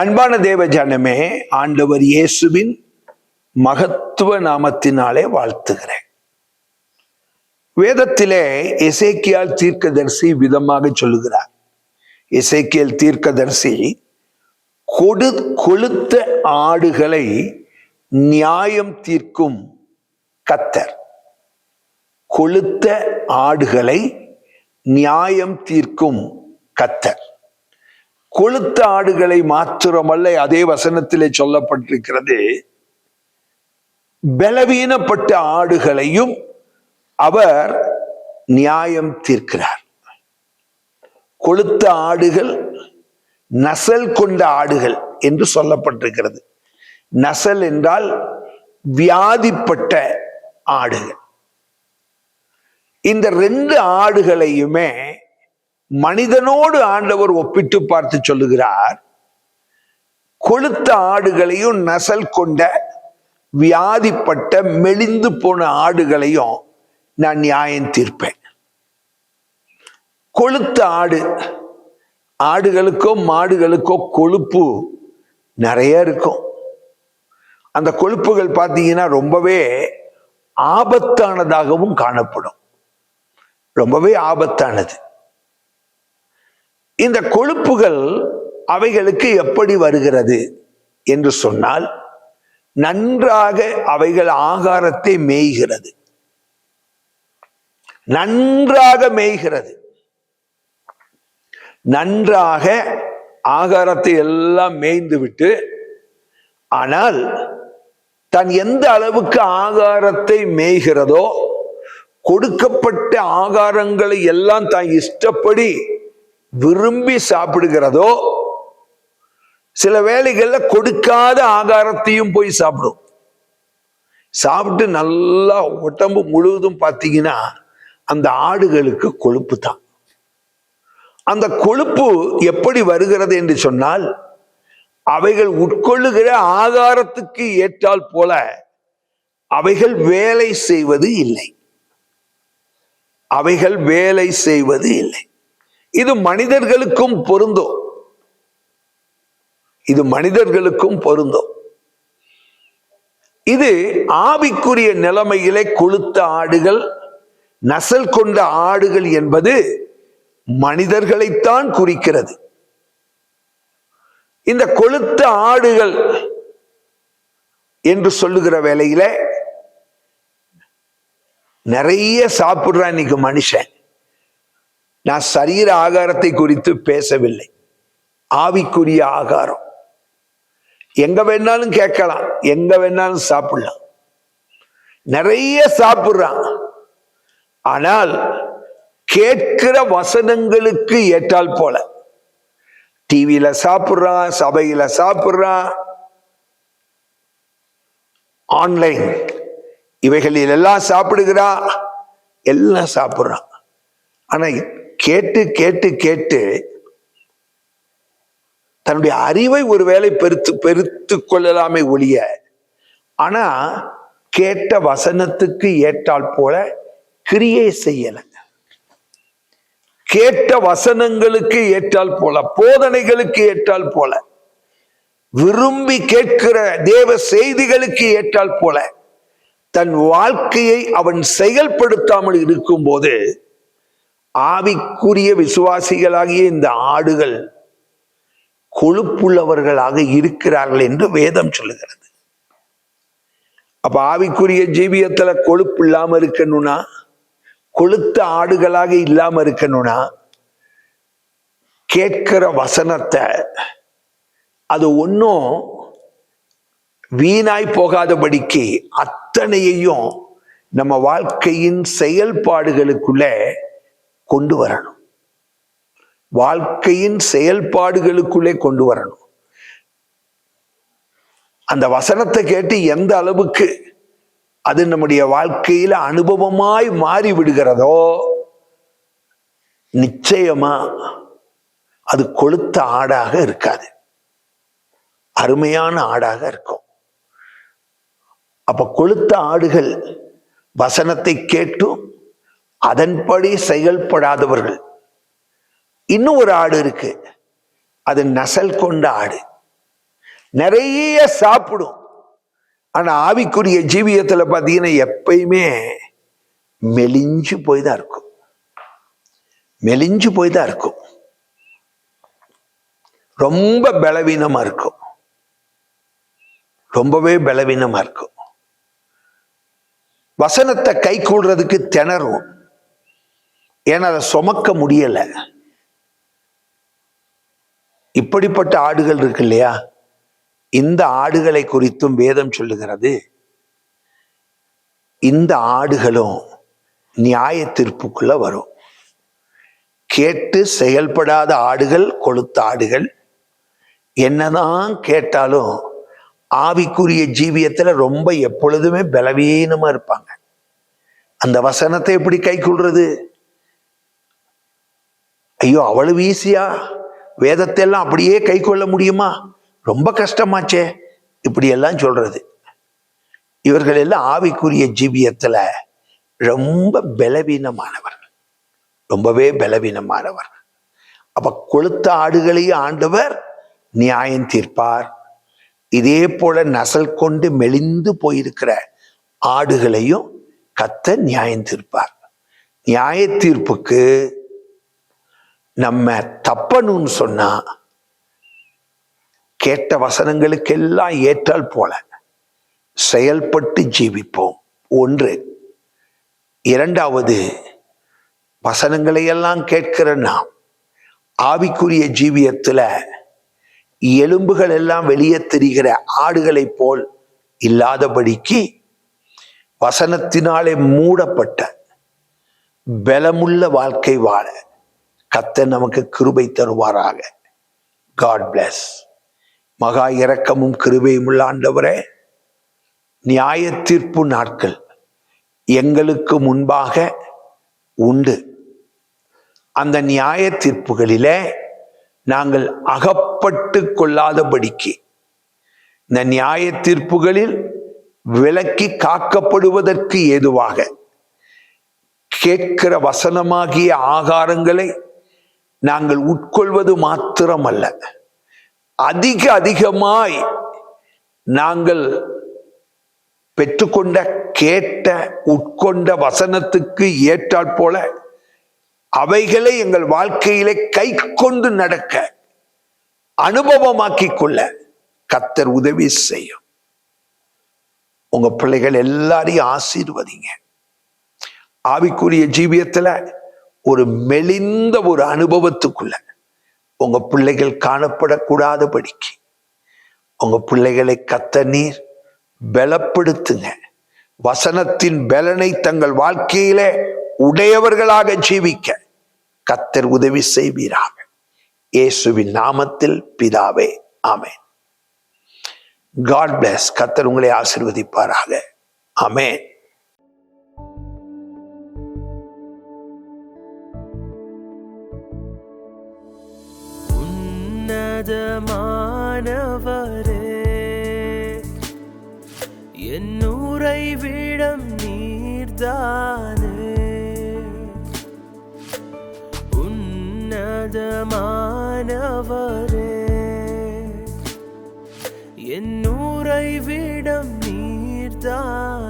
அன்பான தேவ ஜனமே ஆண்டவர் இயேசுவின் மகத்துவ நாமத்தினாலே வாழ்த்துகிறேன். வேதத்திலே இசைக்கியால் தீர்க்கதரிசி விதமாக சொல்லுகிறார். இசைக்கியல் தீர்க்கதரிசி கொடு கொளுத்த ஆடுகளை நியாயம் தீர்க்கும் கத்தர். கொளுத்த ஆடுகளை நியாயம் தீர்க்கும் கத்தர். கொளுத்த ஆடுகளை மாத்திரமல்ல அதே வசனத்திலே சொல்லப்பட்டிருக்கிறது பலவீனப்பட்ட ஆடுகளையும் அவர் நியாயம் தீர்க்கிறார். கொளுத்த ஆடுகள் நசல் கொண்ட ஆடுகள் என்று சொல்லப்பட்டிருக்கிறது. நசல் என்றால் வியாதிப்பட்ட ஆடுகள். இந்த ரெண்டு ஆடுகளையுமே மனிதனோடு ஆண்டவர் ஒப்பிட்டு பார்த்து சொல்லுகிறார் கொளுத்த ஆடுகளையும் நசல் கொண்ட வியாதிப்பட்ட மெலிந்து போன ஆடுகளையும் நான் நியாயம் தீர்ப்பேன். கொளுத்த ஆடு ஆடுகளுக்கோ மாடுகளுக்கோ கொழுப்பு நிறைய இருக்கும். அந்த கொழுப்புகள் பார்த்தீங்கன்னா ரொம்பவே ஆபத்தானதாகவும் காணப்படும். ரொம்பவே ஆபத்தானது. இந்த கொழுப்புகள் அவைகளுக்கு எப்படி வருகிறது என்று சொன்னால் நன்றாக அவைகள் ஆகாரத்தை மேய்கிறது. நன்றாக மேய்கிறது. நன்றாக ஆகாரத்தை எல்லாம் மேய்ந்து விட்டு ஆனால் தான் எந்த அளவுக்கு ஆகாரத்தை மேய்கிறதோ கொடுக்கப்பட்ட ஆகாரங்களை எல்லாம் தான் இஷ்டப்படி விரும்பி சாப்பிடுகிறதோ சில வேலைகள்ல கொடுக்காத ஆகாரத்தையும் போய் சாப்பிடும். சாப்பிட்டு நல்லா உடம்பு முழுவதும் பார்த்தீங்கன்னா அந்த ஆடுகளுக்கு கொழுப்பு தான். அந்த கொழுப்பு எப்படி வருகிறது என்று சொன்னால் அவைகள் உட்கொள்ளுகிற ஆகாரத்துக்கு ஏற்றால் போல அவைகள் வேலை செய்வது இல்லை. அவைகள் வேலை செய்வது இல்லை. இது மனிதர்களுக்கும் பொருந்தும் இது மனிதர்களுக்கும் பொருந்தும் இது ஆவிக்குரிய நிலைமையிலே கொளுத்த ஆடுகள் நசல் கொண்ட ஆடுகள் என்பது மனிதர்களைத்தான் குறிக்கிறது. இந்த கொளுத்த ஆடுகள் என்று சொல்லுகிற வேலையில நிறைய சாப்பிடுறான் இன்னைக்கு மனுஷன். நான் சரீர ஆகாரத்தை குறித்து பேசவில்லை. ஆவிக்குரிய ஆகாரம். எங்க வேணாலும் கேட்கலாம் எங்க வேணாலும் சாப்பிடலாம். நிறைய சாப்பிடுறான். ஆனால் கேட்கிற வசனங்களுக்கு ஏற்றால் போல. டிவியில சாப்பிடுறான் சபையில சாப்பிடுறான். ஆன்லைன். இவைகளில் எல்லாம் சாப்பிடுகிறா எல்லாம் சாப்பிடுறான். ஆனா கேட்டு கேட்டு கேட்டு தன்னுடைய அறிவை ஒருவேளை பெருத்து பெருத்து கொள்ளலாமே ஒழிய ஆனா கேட்ட வசனத்துக்கு ஏற்றால் போல கிரியை செய்யல. கேட்ட வசனங்களுக்கு ஏற்றால் போல போதனைகளுக்கு ஏற்றால் போல விரும்பி கேட்கிற தேவ செய்திகளுக்கு ஏற்றால் போல தன் வாழ்க்கையை அவன் செயல்படுத்தாமல் இருக்கும்போது ஆவிக்குரிய விசுவாசிகளாகிய இந்த ஆடுகள் கொழுப்புள்ளவர்களாக இருக்கிறார்கள் என்று வேதம் சொல்லுகிறது. அப்ப ஆவிக்குரிய ஜீவியத்துல கொழுப்பு இல்லாம இருக்கணும்னா கொளுத்த ஆடுகளாக இல்லாம இருக்கணும்னா கேட்கிற வசனத்தை அது ஒன்றும் வீணாய் போகாதபடிக்கு அத்தனையையும் நம்ம வாழ்க்கையின் செயல்பாடுகளுக்குள்ளே கொண்டு வரணும் வாழ்க்கையின் செயல்பாடுகளுக்குள்ளே கொண்டு வரணும் அந்த வசனத்தை கேட்டு எந்த அளவுக்கு அது நம்முடைய வாழ்க்கையில அனுபவமாய் மாறி விடுகிறதோ நிச்சயமா அது கொளுத்த ஆடாக இருக்காது. அருமையான ஆடாக இருக்கும். அப்ப கொளுத்த ஆடுகள் வசனத்தை கேட்டும் அதன்படி செயல்படாதவர்கள். இன்னும் ஒரு ஆடு இருக்கு. அது நசல் கொண்ட ஆடு. நிறைய சாப்பிடும். ஆனா ஆவிக்குரிய ஜீவியத்துல பாத்தீங்கன்னா எப்பயுமே மெலிஞ்சு போய் தான் இருக்கும். மெலிஞ்சு போய் தான் இருக்கும். ரொம்ப பலவீனமா இருக்கும். ரொம்பவே பலவீனமா இருக்கும். வசனத்தை கை கூடுறதுக்கு திணறும் ஏன்னா அதை சுமக்க முடியல. இப்படிப்பட்ட ஆடுகள் இருக்கு இல்லையா? இந்த ஆடுகளை குறித்தும் வேதம் சொல்லுகிறது. இந்த ஆடுகளும் நியாய தீர்ப்புக்குள்ள வரும். கேட்டு செயல்படாத ஆடுகள் கொளுத்த ஆடுகள் என்னதான் கேட்டாலும் ஆவிக்குரிய ஜீவியத்துல ரொம்ப எப்பொழுதுமே பலவீனமா இருப்பாங்க. அந்த வசனத்தை எப்படி கை கொள்றது ஐயோ அவ்வளவு ஈஸியா வேதத்தை எல்லாம் அப்படியே கை கொள்ள முடியுமா? ரொம்ப கஷ்டமாச்சே. இப்படி எல்லாம் சொல்றது. இவர்கள் எல்லாம் ஆவிக்குரிய ஜீவியத்துல ரொம்ப பலவீனமானவர்கள் ரொம்பவே பலவீனமானவர். அப்ப கொளுத்த ஆடுகளையும் ஆண்டவர் நியாயம் தீர்ப்பார். இதே போல நசல் கொண்டு மெலிந்து போயிருக்கிற ஆடுகளையும் கத்த நியாயம் தீர்ப்பார். நியாய தீர்ப்புக்கு நம்ம தப்பணும்னு சொன்னா கேட்ட வசனங்களுக்கெல்லாம் ஏற்றால் போல செயல்பட்டு ஜீவிப்போம். ஒன்று. இரண்டாவது வசனங்களை எல்லாம் கேட்கிற நாம் ஆவிக்குரிய ஜீவியத்துல எலும்புகள் எல்லாம் வெளியே தெரிகிற ஆடுகளைப் போல் இல்லாதபடிக்கு வசனத்தினாலே மூடப்பட்ட பலமுள்ள வாழ்க்கை வாழ கத்த நமக்கு கிருபை தருவாராக. காட் பிளஸ் மகா இரக்கமும் கிருபையும் உள்ள ஆண்டவரே நியாய தீர்ப்பு நாட்கள் எங்களுக்கு முன்பாக உண்டு. அந்த நியாய தீர்ப்புகளிலே நாங்கள் அகப்பட்டு கொள்ளாதபடிக்கு இந்த நியாய தீர்ப்புகளில் விலக்கி காக்கப்படுவதற்கு ஏதுவாக கேட்கிற வசனமாகிய ஆகாரங்களை நாங்கள் உட்கொள்வது மாத்திரமல்ல. அதிக அதிகமாய் நாங்கள் பெற்றுக்கொண்ட கேட்ட உட்கொண்ட வசனத்துக்கு ஏற்றாற் போல அவைகளை எங்கள் வாழ்க்கையிலே கை கொண்டு நடக்க அனுபவமாக்கி கொள்ள கத்தர் உதவி செய்யும். உங்க பிள்ளைகள் எல்லாரையும் ஆசீர்வதிங்க. ஆவிக்குரிய ஜீவியத்துல ஒரு மெலிந்த ஒரு அனுபவத்துக்குள்ள உங்க பிள்ளைகள் காணப்படக்கூடாதபடிக்கு உங்க பிள்ளைகளை கத்த நீர் பலப்படுத்துங்க. வசனத்தின் பலனை தங்கள் வாழ்க்கையிலே உடையவர்களாக ஜீவிக்க கத்தர் உதவி செய்வீராக. இயேசுவின் நாமத்தில் பிதாவே ஆமேன். காட் பிளஸ் கத்தர் உங்களை ஆசிர்வதிப்பாராக. ஆமேன். உன்னதமானவரே என் விடம் நீர்தானே. உன்னதமானவரே. என் விடம் நீர்தானே.